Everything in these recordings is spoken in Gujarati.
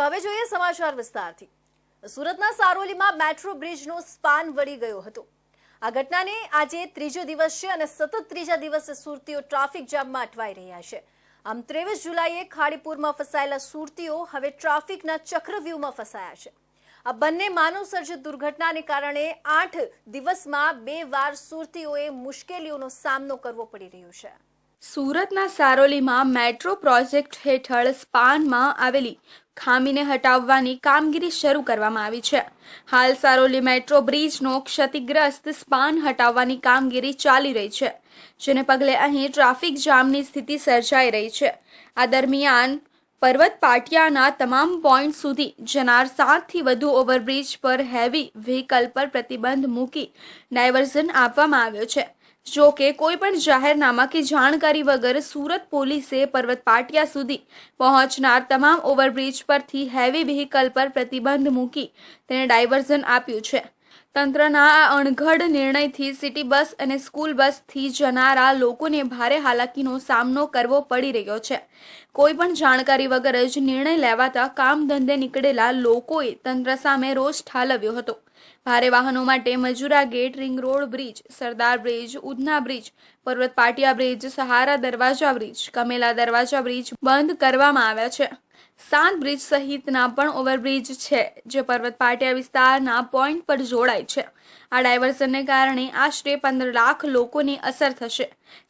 તો હવે જોઈએ સમાચાર વિસ્તારથી. સુરતના સારોલીમાં મેટ્રો બ્રિજનો સ્પાન વળી ગયો હતો. આ ઘટનાને આજે ત્રીજો દિવસ છે અને સતત ત્રીજા દિવસે સુરતીઓ ટ્રાફિક જામમાં અટવાઈ રહ્યા છે. આમ ત્રેવીસ જુલાઈએ ખાડીપુરમાં ફસાયેલા સુરતીઓ હવે ટ્રાફિકના ચક્રવ્યૂહમાં ફસાયા છે. આ બંને માનવસર્જિત દુર્ઘટનાને કારણે આઠ દિવસમાં બે વાર સુરતીઓએ મુશ્કેલીઓનો સામનો કરવો પડી રહ્યો છે. સુરતના સારોલીમાં મેટ્રો પ્રોજેક્ટ હેઠળ સ્પાનમાં આવેલી ખામીને હટાવવાની કામગીરી શરૂ કરવામાં આવી છે. હાલ સારોલી મેટ્રો બ્રિજનો ક્ષતિગ્રસ્ત સ્પાન હટાવવાની કામગીરી ચાલી રહી છે, જેને પગલે અહીં ટ્રાફિક જામની સ્થિતિ સર્જાઈ રહી છે. આ દરમિયાન પર્વત પાટિયાના તમામ પોઈન્ટ સુધી જનાર સાતથી વધુ ઓવરબ્રિજ પર હેવી વ્હીકલ પર પ્રતિબંધ મૂકી ડાયવર્ઝન આપવામાં આવ્યો છે. જો કે કોઈ પણ જાહેરનામા કે જાણકારી વગર સુરત પોલીસે પર્વત પાટિયા સુધી પહોંચનાર તમામ ઓવરબ્રિજ પરથી હેવી વ્હીકલ પર પ્રતિબંધ મૂકી તેને ડાયવર્ઝન આપ્યું છે. તંત્રના આ અણઘડ નિર્ણયથી સિટી બસ અને સ્કૂલ બસથી જનારા લોકોને ભારે હાલાકીનો સામનો કરવો પડી રહ્યો છે. કોઈ પણ જાણકારી વગર જ નિર્ણય લેવાતા કામ ધંધે નીકળેલા લોકોએ તંત્ર સામે રોષ ઠાલવ્યો હતો. ભારે વાહનો માટે Majura gate, ring road bridge, Sardar bridge, Udhna bridge, Parvat Patiya bridge, સહારા દરવાજા બ્રિજ, કમેલા દરવાજા બ્રિજ બંધ કરવામાં આવ્યા છે. સાત બ્રિજ સહિતના પણ ઓવરબ્રિજ છે, જે પર્વત પાટિયા વિસ્તારના પોઈન્ટ પર જોડાય છે. આ ડાયવર્ઝનને કારણે આશરે પંદર લાખ લોકોની અસર થશે.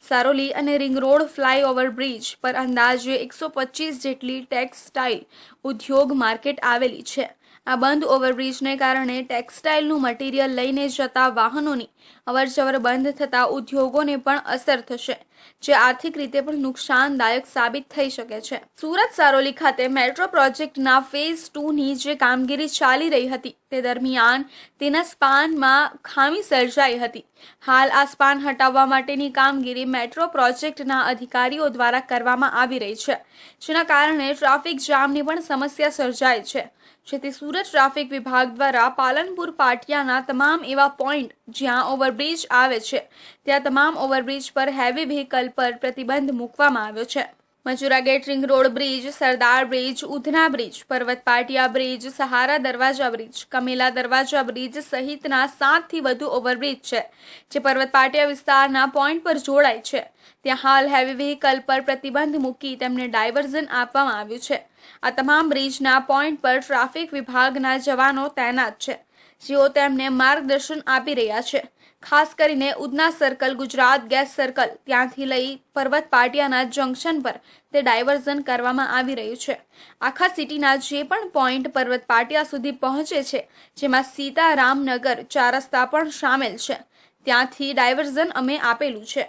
સારોલી અને રિંગ રોડ ફ્લાયઓવર બ્રિજ પર અંદાજે એકસો પચીસ જેટલી ટેક્સટાઇલ ઉદ્યોગ માર્કેટ આવેલી છે. આ બંધ ઓવરબ્રિજને કારણે ટેક્સટાઇલનું મટીરિયલ લઈને જતા વાહનોની અવરજવર બંધ થતા ઉદ્યોગોને પણ અસર થશે, જે આર્થિક રીતે પણ નુકસાનદાયક સાબિત થઈ શકે છે. સુરત સારોલી ખાતે મેટ્રો પ્રોજેક્ટના ફેઝ ટુની જે કામગીરી ચાલી રહી હતી તે દરમિયાન તેના સ્પાનમાં ખામી સર્જાઈ હતી. હાલ આ સ્પાન હટાવવા માટેની કામગીરી મેટ્રો પ્રોજેક્ટના અધિકારીઓ દ્વારા કરવામાં આવી રહી છે, જેના કારણે ટ્રાફિક જામની પણ સમસ્યા સર્જાય છે. જેથી સુરત ટ્રાફિક વિભાગ દ્વારા પાલનપુર પાટિયાના તમામ એવા પોઈન્ટ જ્યાં ઓવરબ્રિજ આવે છે, ત્યાં તમામ ઓવરબ્રિજ પર હેવી વ્હીકલ પર પ્રતિબંધ મૂકવામાં આવ્યો છે. Majura gate ring road bridge, Sardar bridge, Udhna bridge, Parvat Patiya bridge, સહારા દરવાજા બ્રિજ, કમેલા દરવાજા બ્રિજ સહિતના સાતથી વધુ ઓવરબ્રિજ છે, જે પર્વત પાટિયા વિસ્તારના પોઈન્ટ પર જોડાય છે. ત્યાં હાલ હેવી વ્હીકલ પર પ્રતિબંધ મૂકી તેમને ડાયવર્ઝન આપવામાં આવ્યું છે. આ તમામ બ્રિજના પોઈન્ટ પર ટ્રાફિક વિભાગના જવાનો તૈનાત છે. જેઓ તેમને માર્ગદર્શન આપી રહ્યા છે. ખાસ કરીને Udhna circle, Gujarat gas circle. ત્યાંથી લઈ પર્વત પાટિયાના જંકશન પર તે ડાયવર્ઝન કરવામાં આવી રહ્યું છે. આખા સિટીના જે પણ પોઈન્ટ પર્વત પાટિયા સુધી પહોંચે છે, જેમાં સીતારામનગર ચાર રસ્તા પણ સામેલ છે. ત્યાંથી ડાયવર્ઝન અમે આપેલું છે.